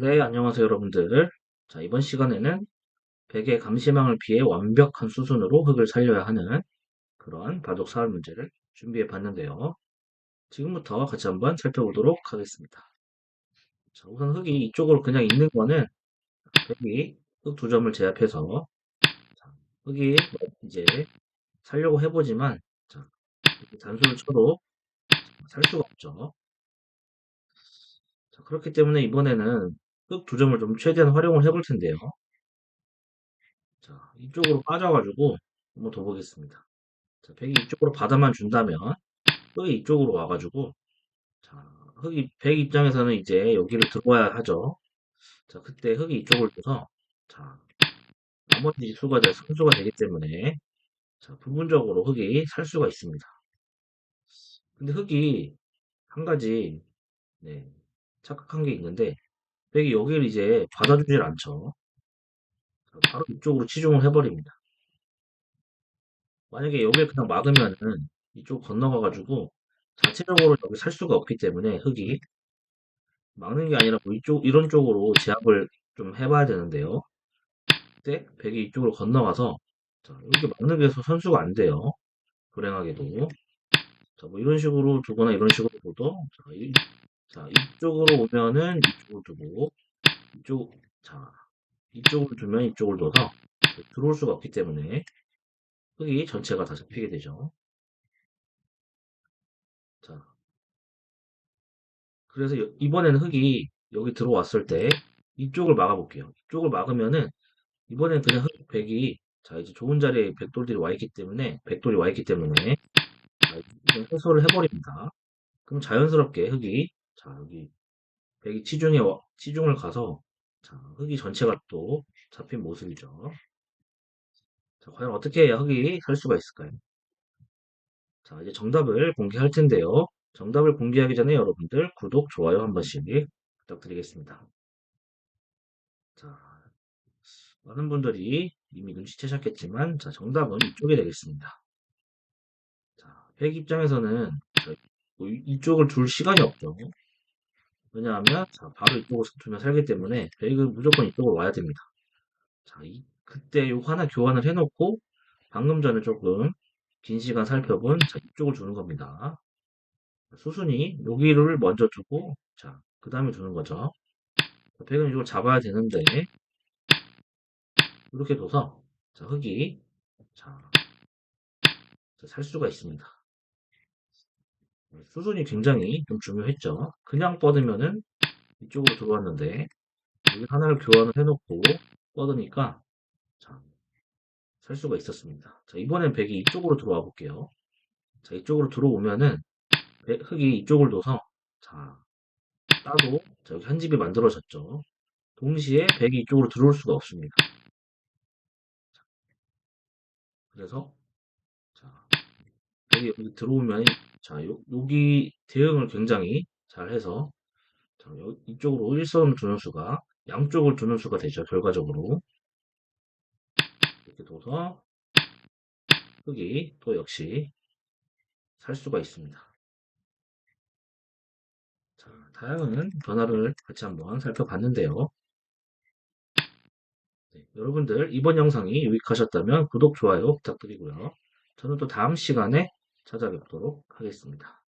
네, 안녕하세요, 여러분들. 자, 이번 시간에는 백의 감시망을 피해 완벽한 수순으로 흙을 살려야 하는 그러한 바둑 사활 문제를 준비해 봤는데요. 지금부터 같이 한번 살펴보도록 하겠습니다. 자, 우선 흙이 이쪽으로 그냥 있는 거는 백이 흙 두 점을 제압해서 자, 흙이 이제 살려고 해보지만 자, 단수를 쳐도 살 수가 없죠. 자, 그렇기 때문에 이번에는 흙 두 점을 좀 최대한 활용을 해볼 텐데요. 자, 이쪽으로 빠져가지고 한번 더 보겠습니다. 자, 백이 이쪽으로 받아만 준다면 흙이 이쪽으로 와가지고 자, 흙이 백 입장에서는 이제 여기를 들어와야 하죠. 자, 그때 흙이 이쪽을 둬서 자, 나머지 수가 될 선수가 되기 때문에 자, 부분적으로 흙이 살 수가 있습니다. 근데 흙이 한 가지 네, 착각한 게 있는데 백이 여기를 이제 받아주질 않죠. 자, 바로 이쪽으로 치중을 해버립니다. 만약에 여기를 그냥 막으면은 이쪽 건너가가지고 자체적으로 여기 살 수가 없기 때문에 흙이 막는 게 아니라 뭐 이쪽 이런 쪽으로 제압을 좀 해봐야 되는데요. 그때 백이 이쪽으로 건너가서 자, 이렇게 막는 게 선수가 안 돼요. 불행하게도 자, 뭐 이런 식으로 두거나 이런 식으로 이, 자 이쪽으로 오면은 이쪽으로 두고 이쪽 자 이쪽으로 두면 이쪽을 둬서 들어올 수가 없기 때문에 흙이 전체가 다 잡히게 되죠. 자, 그래서 여- 이번에는 흙이 여기 들어왔을 때 이쪽을 막아볼게요. 이쪽을 막으면은 이번엔 그냥 흙 백이 자 이제 좋은 자리에 백돌들이 와 있기 때문에 백돌이 와 있기 때문에 해소를 해버립니다. 그럼 자연스럽게 흙이 자 여기 백이 치중에 와- 치중을 가서 자 흙이 전체가 또 잡힌 모습이죠. 자 과연 어떻게 해야 흙이 살 수가 있을까요? 자 이제 정답을 공개할 텐데요. 정답을 공개하기 전에 여러분들 구독, 좋아요 한 번씩 부탁드리겠습니다. 자, 많은 분들이 이미 눈치채셨겠지만, 자, 정답은 이쪽이 되겠습니다. 자, 백 입장에서는 자, 뭐 이- 이쪽을 둘 시간이 없죠. 왜냐하면, 자, 바로 이쪽을 두면 살기 때문에 백은 무조건 이쪽으로 와야 됩니다. 자, 이, 그때 요 하나 교환을 해놓고, 방금 전에 조금 긴 시간 살펴본, 자, 이쪽을 주는 겁니다. 수순이 여기를 먼저 두고, 자, 그 다음에 두는 거죠. 백은 이걸 잡아야 되는데, 이렇게 둬서, 자, 흙이, 자, 자, 살 수가 있습니다. 수순이 굉장히 좀 중요했죠. 그냥 뻗으면은 이쪽으로 들어왔는데, 여기 하나를 교환을 해놓고 뻗으니까, 자, 살 수가 있었습니다. 자, 이번엔 백이 이쪽으로 들어와 볼게요. 자, 이쪽으로 들어오면은, 백- 흙이 이쪽을 둬서, 자, 따도, 자, 여기 한 집이 만들어졌죠. 동시에 백이 이쪽으로 들어올 수가 없습니다. 그래서, 자, 백이 여기 들어오면, 자, 요, 여기 대응을 굉장히 잘 해서, 자, 여- 이쪽으로 일선을 두는 수가, 양쪽을 두는 수가 되죠, 결과적으로. 이렇게 둬서, 흙이 또 역시 살 수가 있습니다. 자, 다양한 변화를 같이 한번 살펴봤는데요. 네, 여러분들 이번 영상이 유익하셨다면 구독, 좋아요 부탁드리고요. 저는 또 다음 시간에 찾아뵙도록 하겠습니다.